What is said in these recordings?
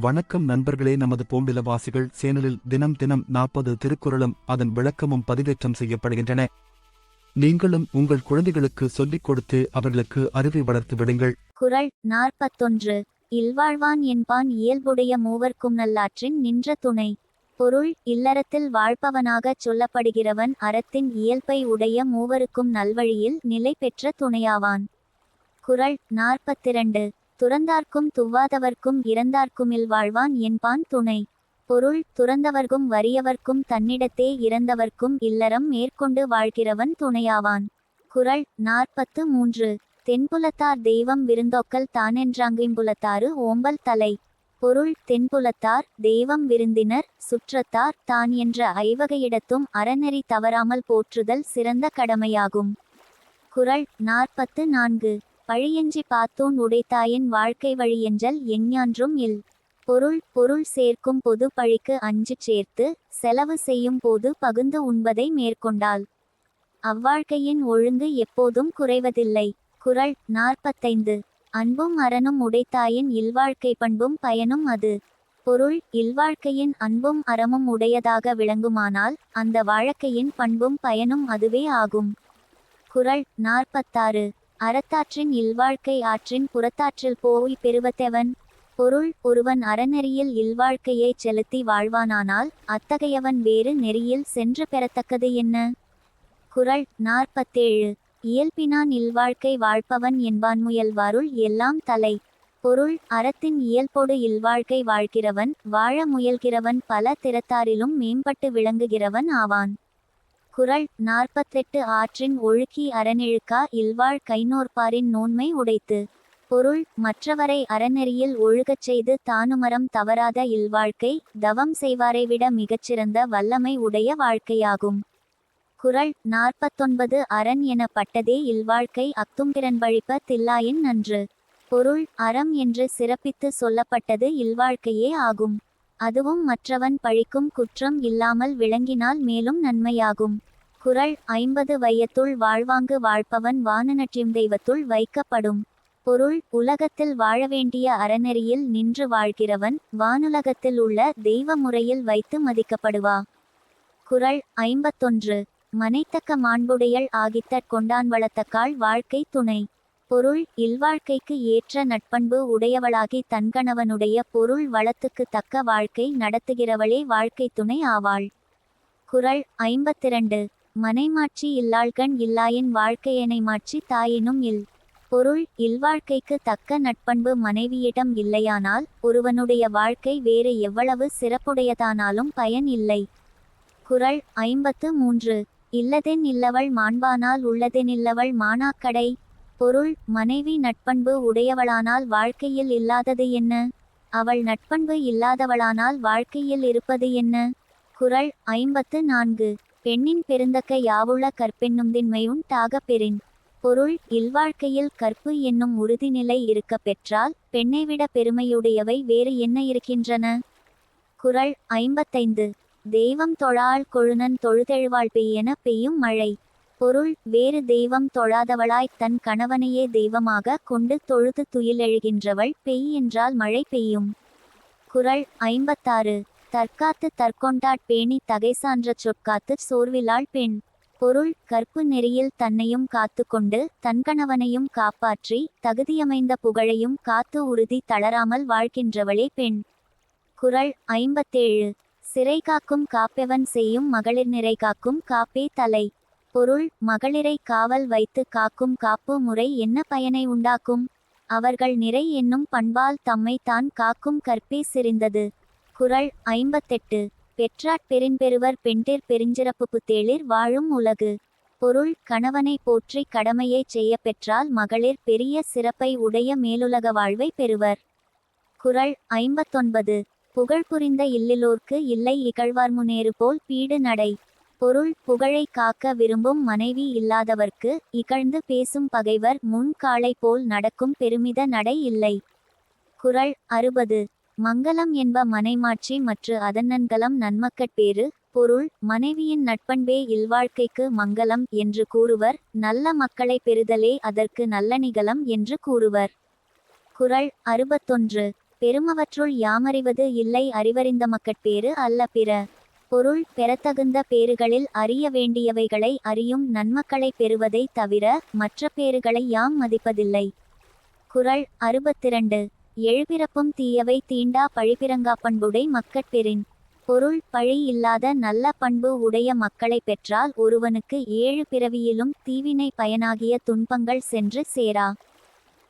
வணக்கம் நண்பர்களே நமது பூம்பிலவாசிகள் சேனலில் தினம் தினம் நாற்பது திருக்குறளும் அதன் விளக்கமும் பதிவேற்றம் செய்யப்படுகின்றன. நீங்களும் உங்கள் குழந்தைகளுக்கு சொல்லிக் கொடுத்து அவர்களுக்கு அறிவை வளர்த்து விடுங்கள். குரல் நாற்பத்தொன்று இல்வாழ்வான் என்பான் இயல்புடைய மூவர்க்கும் நல்லாற்றின் நின்ற துணை. பொருள் இல்லறத்தில் வாழ்பவனாகச் சொல்லப்படுகிறவன் அறத்தின் இயல்பை உடைய மூவருக்கும் நல்வழியில் நிலை பெற்ற துணையாவான். குரல் நாற்பத்திரண்டு துறந்தார்க்கும் துவாதவர்க்கும் இறந்தார்க்குமில் வாழ்வான் என்பான் துணை. பொருள் துறந்தவர்க்கும் வறியவர்க்கும் தன்னிடத்தே இறந்தவர்க்கும் இல்லறம் மேற்கொண்டு வாழ்கிறவன் துணையாவான். குரல் நாற்பத்து மூன்று. தென்புலத்தார் தெய்வம் விருந்தோக்கல் தானென்றாங்கிம்புலத்தாறு ஓம்பல் தலை. பொருள் தென்புலத்தார் தெய்வம் விருந்தினர் சுற்றத்தார் தான் என்ற ஐவகையிடத்தும் அறநெறி தவறாமல் போற்றுதல் சிறந்த கடமையாகும். குரல் நாற்பத்து நான்கு. பழியஞ்சி பார்த்தோன் உடைத்தாயின் வாழ்க்கை வழியென்றல் எஞ்ஞான்றும் இல். பொருள் பொருள் சேர்க்கும் பொது பழிக்கு அஞ்சு சேர்த்து செலவு செய்யும் போது பகுந்து உண்பதை மேற்கொண்டால் அவ்வாழ்க்கையின் ஒழுங்கு எப்போதும் குறைவதில்லை. குறள் நாற்பத்தைந்து. அன்பும் அறனும் உடைத்தாயின் இல்வாழ்க்கை பண்பும் பயனும் அது. பொருள் இல்வாழ்க்கையின் அன்பும் அறமும் உடையதாக விளங்குமானால் அந்த வாழ்க்கையின் பண்பும் பயனும் அதுவே ஆகும். குரல் நாற்பத்தாறு. அறத்தாற்றின் இல்வாழ்க்கை ஆற்றின் புறத்தாற்றில் போய் பெறுவத்தெவன் பொருள் ஒருவன் அறநெறியில் இல்வாழ்க்கையை செலுத்தி வாழ்வானானால் அத்தகையவன் வேறு நெறியில் சென்று பெறத்தக்கது என்ன? குரல் நாற்பத்தேழு. இயல்பினான் இல்வாழ்க்கை வாழ்பவன் என்பான் முயல்வாருள் எல்லாம் தலை. பொருள் அறத்தின் இயல்போடு இல்வாழ்க்கை வாழ்கிறவன் வாழ முயல்கிறவன் பல திறத்தாரிலும் மேம்பட்டு விளங்குகிறவன் ஆவான். குறள் நாற்பத்தெட்டு ஆற்றின் ஒழுக்கி அறநெழுக்கா இல்வாழ் கைநோர்பாரின் நோன்மை உடைத்து. பொருள் மற்றவரை அறநெறியில் ஒழுகச் செய்து தானுமரம் தவறாத இல்வாழ்க்கை தவம் செய்வாரை விட மிகச்சிறந்த வல்லமை உடைய வாழ்க்கையாகும். குரல் நாற்பத்தொன்பது அரண் எனப்பட்டதே இல்வாழ்க்கை அத்தும்பிறன் வழிப்ப தில்லாயின் நன்று. பொருள் அறம் என்று சிறப்பித்து சொல்லப்பட்டது இல்வாழ்க்கையே ஆகும். அதுவும் மற்றவன் பழிக்கும் குற்றம் இல்லாமல் விளங்கினால் மேலும் நன்மையாகும். குரல் ஐம்பது வையத்துள் வாழ்வாங்கு வாழ்பவன் வானநற்றியம் தெய்வத்துள் வைக்கப்படும். பொருள் உலகத்தில் வாழ வேண்டிய அறநெறியில் நின்று வாழ்கிறவன் வானுலகத்தில் உள்ள தெய்வ முறையில் வைத்து மதிக்கப்படுவா. குரல் ஐம்பத்தொன்று. மனைத்தக்க மாண்புடையள் ஆகித்தற் கொண்டான் வளத்தக்கால் வாழ்க்கை துணை. பொருள் இல்வாழ்க்கைக்கு ஏற்ற நட்பண்பு உடையவளாகி தன்கணவனுடைய பொருள் வளத்துக்கு தக்க வாழ்க்கை நடத்துகிறவளே வாழ்க்கை துணை ஆவாள். குரல் ஐம்பத்திரண்டு. மனைமாட்சி இல்லாள்கண் இல்லாயின் வாழ்க்கையனை மாற்றி தாயினும் இல். பொருள் இல்வாழ்க்கைக்கு தக்க நட்பண்பு மனைவியிடம் இல்லையானால் ஒருவனுடைய வாழ்க்கை வேறு எவ்வளவு சிறப்புடையதானாலும் பயன் இல்லை. குரல் ஐம்பத்து மூன்று. இல்லதென் இல்லவள் மாண்பானால் உள்ளதெனில்லவள் மானாக்கடை பொருள் மனைவி நட்பண்பு உடையவளானால் வாழ்க்கையில் இல்லாதது என்ன? அவள் நட்பண்பு இல்லாதவளானால் வாழ்க்கையில் இருப்பது என்ன? குரல் ஐம்பத்து நான்கு. பெண்ணின் பெருந்தக்க யாவுள கற்பென்னும் திண்மையுன் தாக பெறின் பொருள் இல்வாழ்க்கையில் கற்பு என்னும் உறுதிநிலை இருக்க பெற்றால் பெண்ணைவிட பெருமையுடையவை வேறு என்ன இருக்கின்றன? குரல் ஐம்பத்தைந்து. தெய்வம் தொழாள் கொழுனன் தொழுதெழுவாள் பெய்யென பெய்யும் மழை. பொருள் வேறு தெய்வம் தொழாதவளாய் தன் கணவனையே தெய்வமாக கொண்டு தொழுது துயிலெழுகின்றவள் பெய் என்றால் மழை பெய்யும். குரல் ஐம்பத்தாறு. தற்காத்து தற்கொண்டாட் பேணி தகைசான்ற சொற்காத்து சோர்விலாள் பெண். பொருள் கற்பு நெறியில் தன்னையும் காத்து கொண்டு தன்கணவனையும் காப்பாற்றி தகுதியமைந்த புகழையும் காத்து உறுதி தளராமல் வாழ்கின்றவளே பெண். குரல் ஐம்பத்தேழு. சிறை காக்கும் காப்பெவன் செய்யும் மகளிர் நிறை காக்கும் காப்பே தலை. பொருள் மகளிரை காவல் வைத்து காக்கும் காப்பு முறை என்ன பயனை உண்டாக்கும்? அவர்கள் நிறை என்னும் பண்பால் தம்மை தான் காக்கும் கற்பே சிரிந்தது. குரல் ஐம்பத்தெட்டு. பெற்றாட் பெரும்பெருவர் பெண்டிர் பெருஞ்சிறப்பு புத்தேளிர் வாழும் உலகு. பொருள் கணவனை போற்றி கடமையை செய்ய பெற்றால் மகளிர் பெரிய சிறப்பை உடைய மேலுலக வாழ்வை பெறுவர். குரல் ஐம்பத்தொன்பது. புகழ் புரிந்த இல்லிலோர்க்கு இல்லை இகழ்வார் முனேறு போல் பீடு நடை. பொருள் புகழை காக்க விரும்பும் மனைவி இல்லாதவர்க்கு இகழ்ந்து பேசும் பகைவர் முன் காளை போல் நடக்கும் பெருமித நடை இல்லை. குரல் அறுபது. மங்களம் என்ப மனைமாட்சி மற்ற அதன்னன்கலம் நன்மக்கட்பேறு பொருள் மனைவியின் நட்பண்பே இல்வாழ்க்கைக்கு மங்களம் என்று கூறுவர். நல்ல மக்களை பெறுதலே அதற்கு நல்ல நிகழம் என்று கூறுவர். குரல் அறுபத்தொன்று. பெருமவற்றுள் யாமறிவது இல்லை அறிவறிந்த மக்கட்பேறு அல்ல பிற. பொருள் பெறத்தகுந்த பேறுகளில் அறிய வேண்டியவைகளை அறியும் நன்மக்களை பெறுவதை தவிர மற்ற பேறுகளை யாம் மதிப்பதில்லை. குரல் அறுபத்திரண்டு. எழுபிறப்பும் தீயவை தீண்டா பழிபிறங்கா பண்புடை மக்கட்பெறின் பொருள் பழி இல்லாத நல்ல பண்பு உடைய மக்களை பெற்றால் ஒருவனுக்கு ஏழு பிறவியிலும் தீவினை பயனாகிய துன்பங்கள் சென்று சேரா.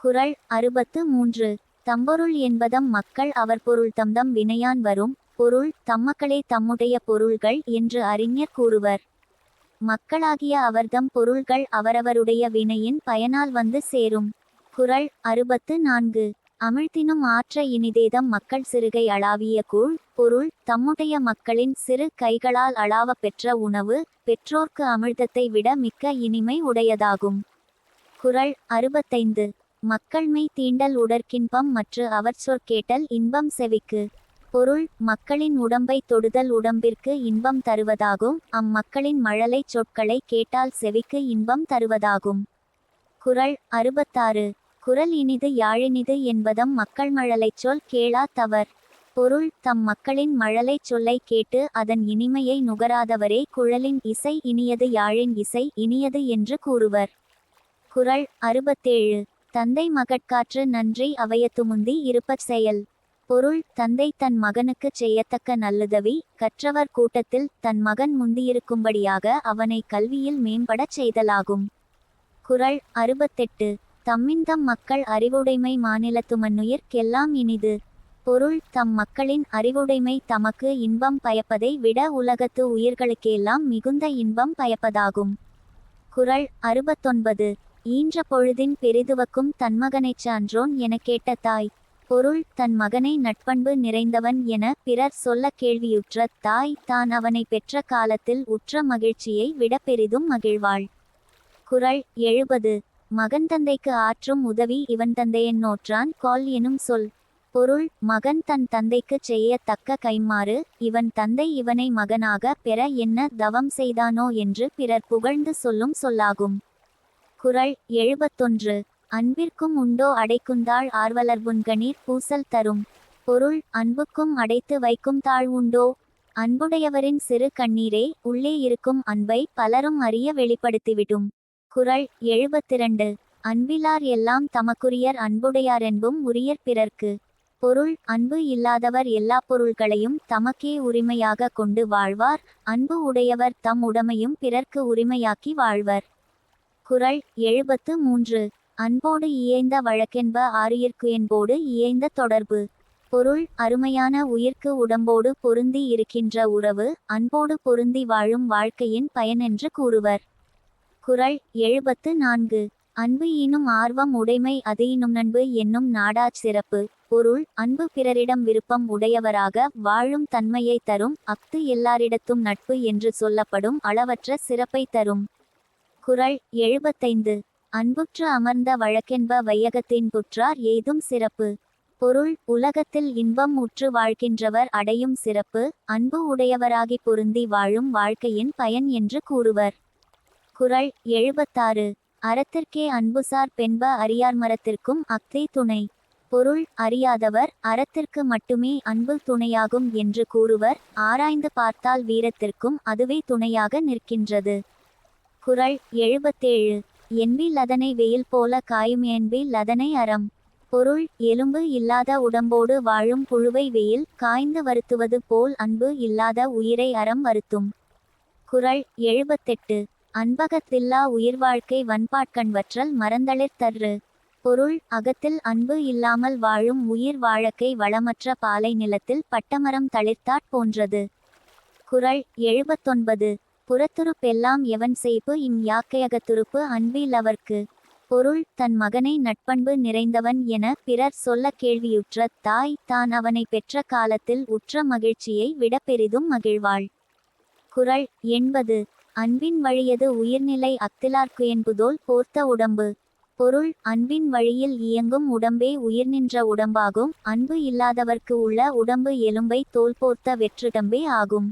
குரல் அறுபத்து மூன்று. தம்பொருள் என்பதம் மக்கள் அவர் பொருள் தம்தம் வினையான் வரும் பொருள் தம்மக்களே தம்முடைய பொருள்கள் என்று அறிஞர் கூறுவர். மக்களாகிய அவர்தம் பொருள்கள் அவரவருடைய வினையின் பயனால் வந்து சேரும். குரல் அறுபத்து நான்கு. அமிழ்த்தினும் ஆற்ற இனிதேதம் மக்கள் சிறுகை அளாவிய கூழ் பொருள் தம்முடைய மக்களின் சிறு கைகளால் அளாவ பெற்ற உணவு பெற்றோர்க்கு அமிழ்தத்தை விட மிக்க இனிமை உடையதாகும். குரல் அறுபத்தைந்து. மக்கள்மை தீண்டல் உடற்கின்பம் மற்ற அவர் சொற்கேட்டல் இன்பம் செவிக்கு. பொருள் மக்களின் உடம்பை தொடுதல் உடம்பிற்கு இன்பம் தருவதாகும். அம்மக்களின் மழலைச் சொற்களை கேட்டால் செவிக்கு இன்பம் தருவதாகும். குரல் அறுபத்தாறு. குரல் இனிது யாழினிது என்பதம் மக்கள் மழலைச் சொல் கேளா தவர். பொருள் தம் மக்களின் மழலைச் சொல்லை கேட்டு அதன் இனிமையை நுகராதவரே குழலின் இசை இனியது யாழின் இசை இனியது என்று கூறுவர். குரல் அறுபத்தேழு. தந்தை மகட்காற்று நன்றி அவையத்துமுந்தி இருப்ப செயல். பொருள் தந்தை தன் மகனுக்குச் செய்யத்தக்க நல்லுதவி கற்றவர் கூட்டத்தில் தன் மகன் முந்தியிருக்கும்படியாக அவனை கல்வியில் மேம்படச் செய்தலாகும். குரல் அறுபத்தெட்டு. தம்மின்தம் மக்கள் அறிவுடைமை மாநிலத்துமன்னுயிர்க்கெல்லாம் இனிது. பொருள் தம் மக்களின் அறிவுடைமை தமக்கு இன்பம் பயப்பதை விட உலகத்து உயிர்களுக்கெல்லாம் மிகுந்த இன்பம் பயப்பதாகும். குரல் அறுபத்தொன்பது. ஈன்ற பொழுதின் பெரிதுவக்கும் தன்மகனைச் சான்றோன் எனக் கேட்ட தாய் பொருள் தன் மகனை நட்பண்பு நிறைந்தவன் என பிறர் சொல்ல கேள்வியுற்ற தாய் தான் அவனை பெற்ற காலத்தில் உற்ற மகிழ்ச்சியை விட பெரிதும் மகிழ்வாள். குரல் எழுபது. மகன் தந்தைக்கு ஆற்றும் உதவி இவன் தந்தையன் நோற்றான் கால் எனும் சொல். பொருள் மகன் தன் தந்தைக்குச் செய்ய தக்க கைமாறு இவன் தந்தை இவனை மகனாக பெற என்ன தவம் செய்தானோ என்று பிறர் புகழ்ந்து சொல்லும் சொல்லாகும். குரல் எழுபத்தொன்று. அன்பிற்கும் உண்டோ அடைக்குந்தாள் ஆர்வலர் புன்கணீர் பூசல் தரும். பொருள் அன்புக்கும் அடைத்து வைக்கும் தாழ் உண்டோ? அன்புடையவரின் சிறு கண்ணீரே உள்ளே இருக்கும் அன்பை பலரும் அறிய வெளிப்படுத்திவிடும். குறள் எழுபத்திரண்டு. அன்பிலார் எல்லாம் தமக்குரியர் அன்புடையாரென்பும் உரியர் பிறர்க்கு. பொருள் அன்பு இல்லாதவர் எல்லா பொருள்களையும் தமக்கே உரிமையாக கொண்டு வாழ்வார். அன்பு உடையவர் தம் உடமையும் பிறர்க்கு உரிமையாக்கி வாழ்வர். குரல் எழுபத்து மூன்று. அன்போடு இயைந்த வழக்கென்ப ஆரியர்க்கு என்போடு இயைந்த தொடர்பு. பொருள் அருமையான உயிர்க்கு உடம்போடு பொருந்தி இருக்கின்ற உறவு அன்போடு பொருந்தி வாழும் வாழ்க்கையின் பயனென்று கூறுவர். குரல் எழுபத்து நான்கு. அன்பு ஈனும் ஆர்வம் உடைமை அது ஈனும் நண்பு என்னும் நாடாச் சிறப்பு. பொருள் அன்பு பிறரிடம் விருப்பம் உடையவராக வாழும் தன்மையை தரும் அஃது எல்லாரிடத்தும் நட்பு என்று சொல்லப்படும் அளவற்ற சிறப்பை தரும். குரல் எழுபத்தைந்து. அன்புற்று அமர்ந்த வழக்கென்ப வையகத்தின் புற்றார் ஏதும் சிறப்பு. பொருள் உலகத்தில் இன்பம் உற்று வாழ்கின்றவர் அடையும் சிறப்பு அன்பு உடையவராகி பொருந்தி வாழும் வாழ்க்கையின் பயன் என்று கூறுவர். குரல் எழுபத்தாறு. அறத்திற்கே அன்புசார் பெண்ப அறியார் மரத்திற்கும் அக்தே துணை. பொருள் அறியாதவர் அறத்திற்கு மட்டுமே அன்பு துணையாகும் என்று கூறுவர் ஆராய்ந்து பார்த்தால் வீரத்திற்கும் அதுவே துணையாக நிற்கின்றது. குரல் எழுபத்தேழு. என்பில் அதனை வெயில் போல காயும் என்பில் அதனை அறம். பொருள் எலும்பு இல்லாத உடம்போடு வாழும் புழுவை வெயில் காய்ந்து வருத்துவது போல் அன்பு இல்லாத உயிரை அறம் வருத்தும். குரல் எழுபத்தெட்டு. அன்பகத்தில்லா உயிர் வாழ்க்கை வன்பாட்கண்வற்றல் மறந்தளிர் தர்று. பொருள் அகத்தில் அன்பு இல்லாமல் வாழும் உயிர் வாழக்கை வளமற்ற பாலை நிலத்தில் பட்டமரம் தளிர்த்தாற் போன்றது. குரல் எழுபத்தொன்பது. புறத்துருப்பெல்லாம் எவன் செய்ப்பு இம் யாக்கையகத்துருப்பு அன்பில் அவர்க்கு? பொருள் தன் மகனை நட்பண்பு நிறைந்தவன் என பிறர் சொல்ல கேள்வியுற்ற தாய் தான் அவனை பெற்ற காலத்தில் உற்ற மகிழ்ச்சியை விட பெரிதும் மகிழ்வாள். குரல் எண்பது அன்பின் வழியது உயிர்நிலை அத்திலார்க்குயன்புதோல் போர்த்த உடம்பு. பொருள் அன்பின் வழியில் இயங்கும் உடம்பே உயிர் நின்ற உடம்பாகும் அன்பு இல்லாதவர்க்கு உள்ள உடம்பு எலும்பை தோல் போர்த்த வெற்றிடம்பே ஆகும்.